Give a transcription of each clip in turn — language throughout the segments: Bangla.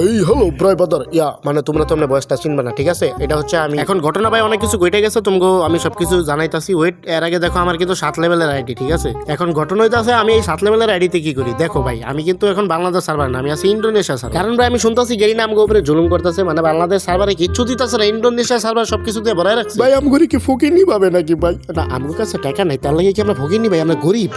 এই হ্যালো বাদার ইয়া মানে তোমরা তোমরা বয়সটা চিনবে না ঠিক আছে? এটা হচ্ছে আমি এখন ঘটনা ভাই অনেক কিছু ঘটে গেছে তোমাকে আমি সবকিছু জানাইতাছি। ওয়েট এর আগে দেখো আমার কিন্তু সাত লেভেলের আইডি ঠিক আছে? এখন ঘটনা হইতাছে আমি এই সাত লেভেলের আইডিতে কি করি? দেখো ভাই আমি কিন্তু এখন বাংলাদেশ সার্ভার না আমি আছি ইন্ডোনেশিয়া সার্ভার কারণ ভাই আমি শুনতাছি গেরি নাম উপরে জুলুম করতেছে মানে বাংলাদেশ সার্ভারে কিচ্ছু দিতেছে না ইন্ডোনেশিয়া সার্ভার সবকিছু দিয়ে ভরাই রাখছে। ভাই আমগরি কি ফকিনি পাবে নাকি ভাই? না আমার কাছে টাকা নাই তার লাগে কি আমরা ফকিনি ভাই? আমরা গরিব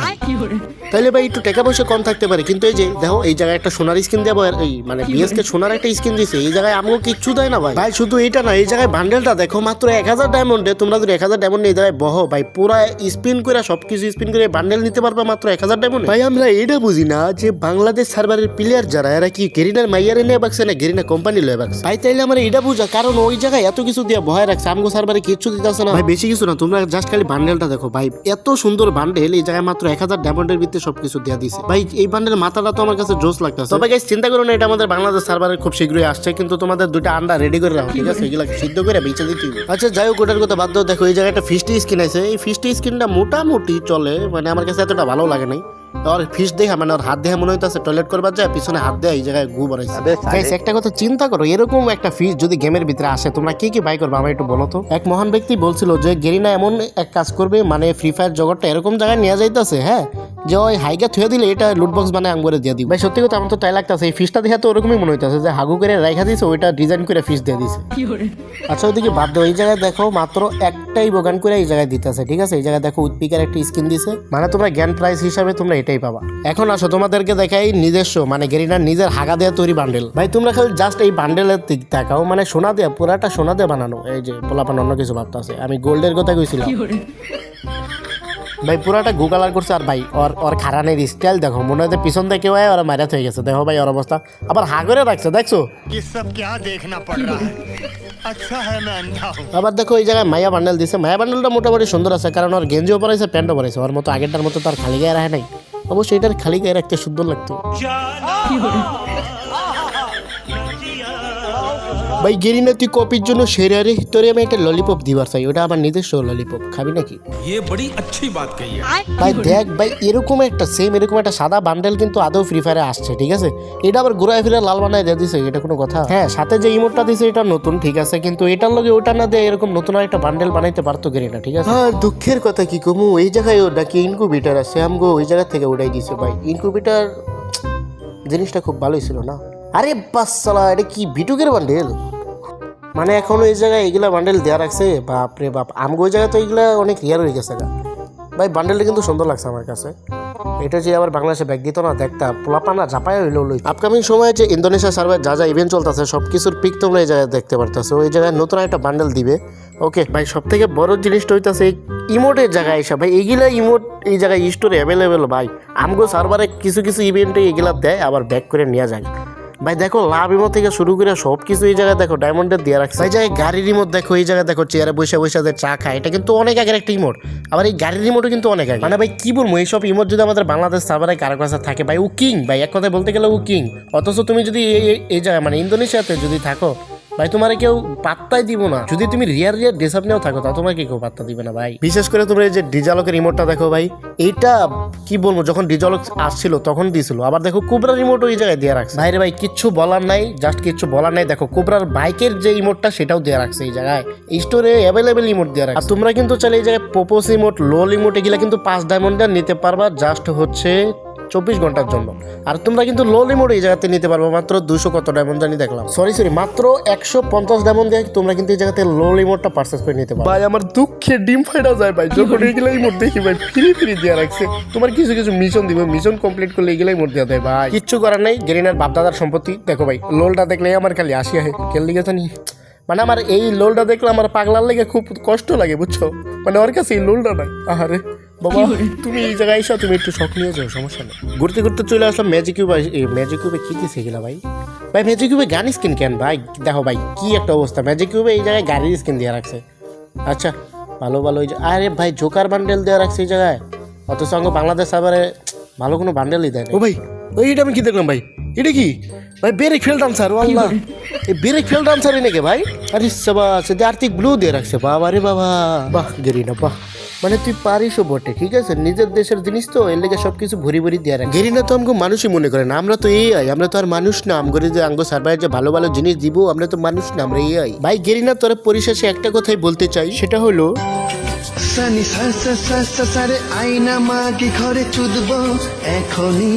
তাইলে ভাই একটু টাকা পয়সা কম থাকতে পারে কিন্তু এই যে দেখো এই জায়গায় একটা সোনার স্কিন দেবো আর এই মানে বিএসকে সোনার একটা স্কিন দিছে এই জায়গায় আমাকে কিচ্ছু দেয় না ভাই। ভাই শুধু এটা না এই জায়গায় বান্ডেলটা দেখো মাত্র এক হাজার ডায়মন্ডে তোমরা যদি এক হাজার ডায়মন্ড এই জায়গায় বহ ভাই পুরা স্পিন করে সবকিছু স্পিন করে বান্ডেল নিতে পারবে মাত্র এক হাজার ডায়মন্ড ভাই আমরা এটা বুঝি না যে বাংলাদেশ সার্ভারের প্লেয়ার যারা এরা কি গেরিনার মাইয়ারে নিয়ে বাকছে না গেরিনা কোম্পানি লয়ে বাকছে ভাই তাইলে আমরা এটা বুঝা কারণ ওই জায়গায় এত কিছু দিয়ে ভয় রাখছে আমগো সার্ভারে কিচ্ছু দিতেছে না। ভাই বেশি কিছু না তোমরা জাস্ট খালি বান্ডেলটা দেখো ভাই এত সুন্দর বান্ডেল এই জায়গায় মাত্র এক হাজার ডায়মন্ডের ভিতরে সবকিছু দেওয়া দিছে। ভাই এই বান্ডেল মাথাটা তো আমার কাছে জোস লাগতেছে। তবে গাইস চিন্তা করো না এটা আমাদের বাংলাদেশ সার্ভারে খুব শীঘ্রই আসছে, কিন্তু তোমাদের দুটো আন্ডা রেডি করে রাখো, ঠিক আছে? এগুলো সিদ্ধ করে বেঁচে দিতে। আচ্ছা যাই হোক, ওটার কথা বাধ্য দেখো, এই জায়গায় একটা ফিস্টি স্কিন আছে। এই ফিস্টি স্কিনটা মোটামুটি চলে মানে আমার কাছে এতটা ভালো লাগে নাই। আর ফিস দেখা মানে ওর হাত দেহা মনে হইতাছে টয়লেট করবার যায় পিছনে হাত দেয়া এই জায়গায় গু বাড়াইছে। একটা কথা চিন্তা করো এরকম একটা ফিস যদি গেমের ভিতরে আসে তোমরা কি কি বাই করবে আমার একটু বলো তো? এক মহান ব্যক্তি বলছিল যে গেরিনা এমন এক কাজ করবে মানে ফ্রি ফায়ার জগৎটা এরকম জায়গায় নিয়ে যাইতেছে হ্যাঁ? যে ওই হাইগা থুয়ে দিলে এটা লুটবক্স মানে আঙ্গুরে দিয়ে দিবে। ভাই সত্যি কথা আমার তো তাই লাগতেছে এই ফিসটা দেখে তো ওরকমই মনে হইতেছে যে হাগু করে রাইখা দিয়েছে ওইটা ডিজাইন করে ফিস দিয়ে দিছে। আচ্ছা ওইদিকে বাদ দাও এই জায়গায় দেখো মাত্র একটাই বোগান করে এই জায়গায় দিতেছে ঠিক আছে? এই জায়গায় দেখো উৎপিকার একটা স্কিন দিছে। মানে তোমরা জ্ঞান প্রাইস হিসাবে তোমরা এটাই পাবা এখন আসো তোমাদেরকে দেখাই নিজস্ব মানে গেরিনার নিজের হাগা দেওয়া তৈরি বান্ডেল ভাই তোমরা খালি জাস্ট এই বান্ডেলের দিক দেখাও মানে সোনা দেওয়া পুরাটা সোনা দিয়ে বানানো। এই যে পোলাপান অন্য কিছু ভাবতেছে আমি গোল্ডের কথা কইছিলাম। ভাই পুরাটা গুগল আর করছে আর ভাই ওর ওর খারানের স্টাইল দেখো মনে হয় পিছন থেকে কেউ ওরা মারা হয়ে গেছে। দেখো ভাই ওর অবস্থা। আবার হাগরে রাখছে দেখছ? আবার দেখো এই জায়গায় মায়া বান্ডেল দিছে। মায়া বান্ডেলটা মোটামুটি সুন্দর আছে কারণ ওর গেঞ্জিও পরাইছে প্যান্টও পরাইছে। ওর মতো আগেরটার মতো তার খালি গায়ে রাখে নাই। অবশ্যই এটার খালি গায়ে রাখতে সুন্দর লাগতো। ভাই গেরিনা তুই কপির জন্য শেরারে তোরে আমি একটা ললিপপ দিবার চাই ওটা আমার নিজস্ব ললিপপ খাবি নাকি ये बड़ी अच्छी बात कही है ভাই দেখ ভাই এরকম একটা সেম এরকম একটা সাদা বান্ডেল কিন্তু আদৌ ফ্রি ফায়ারে আসছে ঠিক আছে এটা আবার ঘুরায় ফিরে লাল বানায় দিয়ে দিছে এটা কোনো কথা হ্যাঁ সাথে যে ইমোটটা দিছে এটা নতুন ঠিক আছে কিন্তু এটার লগে ওটা না দিয়ে এরকম নতুন একটা বান্ডেল বানাইতে পারতো গেরিনা ঠিক আছে হ্যাঁ দুঃখের কথা কি কমু এই জায়গায় ও নাকি ইনকুবিটার আছে আমগো ওই জায়গা থেকে উঠাই দিছে ভাই ইনকুবিটার জিনিসটা খুব ভালোই ছিল না আরে বাসালা এটা কি বিটুকের বান্ডেল মানে এখন এই জায়গায় এগুলা বান্ডেল দেওয়া রাখছে, বাপ রে বাপ। আমগো ওই জায়গায় তো এগুলা অনেক রিয়ার হয়ে গেছে গা। ভাই বান্ডেলটা কিন্তু সুন্দর লাগছে আমার কাছে। এটা যে আবার বাংলাদেশে ব্যাগ দিত না দেখতা পোলাপানা ঝাপায় হইল লই আপকামিং সময়ে যে ইন্দোনেশিয়া সার্ভার যা যা ইভেন্ট চলতেছে সব কিছুর পিক তোমরা এই জায়গায় দেখতে পারতেছো। ওই জায়গায় নতুন একটা বান্ডেল দিবে। ওকে ভাই সব থেকে বড় জিনিসটা হইতাছে ইমোটের জায়গায় এসে, ভাই এইগুলা ইমোট এই জায়গায় স্টোরে অ্যাভেলেবেল ভাই। আমগো সার্ভারে কিছু কিছু ইভেন্টে এগুলা দেয়, আবার ব্যাক করে নিয়ে যায়। ভাই দেখো, লাভ ইমো থেকে শুরু করে সব কিছু এই জায়গায় দেখো ডায়মন্ডের দিয়ে রাখছে। ভাই যাই গাড়ির রিমোট দেখো, এই জায়গায় দেখো চেয়ারে বসে বসে যে চা খায়, এটা কিন্তু অনেক আগের একটা ইমোট আবার এই গাড়ির রিমোটও কিন্তু অনেক আগে মানে ভাই, কি বলব, এইসব ইমোট যদি আমাদের বাংলাদেশ সার্ভারে কারও কাছে থাকে, ভাই, ও কিং ভাই, এক কথায় বলতে গেলে ও কিং অথচ তুমি যদি এই- জায়গায় মানে ইন্দোনেশিয়াতে যদি থাকো ভাই তোমার কেউ পাত্তাই দিব না। যদি তুমি রিয়ার রিয়ার ড্রেস আপ নিয়েও থাকো তা তোমাকে কেউ পাত্তা দিবে না ভাই। বিশেষ করে তোমরা এই যে ডিজালকের রিমোটটা দেখো ভাই এইটা কি বলব যখন ডিজালক আসছিল তখন দিয়েছিল আবার দেখো কুবরা রিমোটও এই জায়গায় দিয়ে রাখছে। ভাইরে ভাই কিচ্ছু বলার নাই জাস্ট কিচ্ছু বলার নাই। দেখো কুবরার বাইকের যে ইমোটটা সেটাও দেওয়া রাখছে এই জায়গায়। স্টোরে অ্যাভেলেবেল ইমোট দেওয়া রাখছে। আর তোমরা কিন্তু চাইলে এই জায়গায় পোপোস ইমোট লোল ইমোট এগুলা কিন্তু পাঁচ ডায়মন্ডের নিতে পারবা। জাস্ট হচ্ছে চব্বিশ ঘণ্টার জন্য। আর তোমরা কিন্তু লো লিমোড এই জায়গাতে নিতে পারবে মাত্র দুশো কত ডায়মন্ড জানি দেখলাম। সরি সরি মাত্র একশো পঞ্চাশ ডায়মন্ড দিয়ে তোমরা কিন্তু এই জায়গাতে লো লিমোডটা পারচেস করে নিতে পারবে। ভাই আমার দুঃখে ডিম ফাইটা যায় ভাই। যখন এইগুলো ইমোট দেখি ভাই ফ্রি ফ্রি দিয়ে রাখছে। তোমার কিছু কিছু মিশন দিবে মিশন কমপ্লিট করলে এগুলো ইমোট দেওয়া দেয় ভাই। কিচ্ছু করার নাই গেরিনার বাপদাদার সম্পত্তি। দেখো ভাই লোলটা দেখলে আমার খালি আসি আহে। খেললি গেছে নি মানে আমার এই লোলটা দেখলে আমার পাগলার লেগে খুব কষ্ট লাগে বুঝছ? মানে ওর কাছে এই লোলটা নাই। আহারে। বাবা, তুমি এই জায়গায় এসো, তুমি একটু শখ নিয়ে যাও, সমস্যা নেই। ঘুরতে ঘুরতে চলে আসলাম ম্যাজিক কিউব ম্যাজিক কিউবে কি দিছে গেলা ভাই? ভাই ম্যাজিক কিউবে গান স্কিন কেন ভাই? দেখো ভাই, কি একটা অবস্থা। ম্যাজিক কিউবে এই জায়গায় গাড়ির স্কিন দিয়ে রাখছে। আচ্ছা ভালো ভালো ওই আরে ভাই জোকার বান্ডেল দেওয়া রাখছে এই জায়গায়। অথচ সঙ্গে বাংলাদেশ আবার ভালো কোনো বান্ডেলই দেয়। ও ভাই, ওই এটা আমি কি দেখলাম ভাই? এটা কি? ভাই বেরেক ফেলতাম স্যার আল্লাহ এই বেরেক ফেলতাম স্যার এনেকে ভাই? আরে সবা সে আর্থিক ব্লু দিয়ে রাখছে। বাবা রে বাবা। বাহ গেরি না বাহ। মানে তুই পারিসও বটে ঠিক আছে? নিজের দেশের জিনিস তো এর লেগে সবকিছু ভরি ভরি দিয়ে রাখ গেরিনা তো আমাকে মানুষই মনে করে না আমরা তো এই আই আমরা তো আর মানুষ না। আমগরে যে আঙ্গ সার্ভাইর যে ভালো ভালো জিনিস দিব আমরা তো মানুষ না আমরা এই আই ভাই গেরিনা তোরা পরিশেষে একটা কথাই বলতে চাই সেটা হলো সানি সা সা সা সা সারে আয়না মাকে ঘরে চুদব এখনই।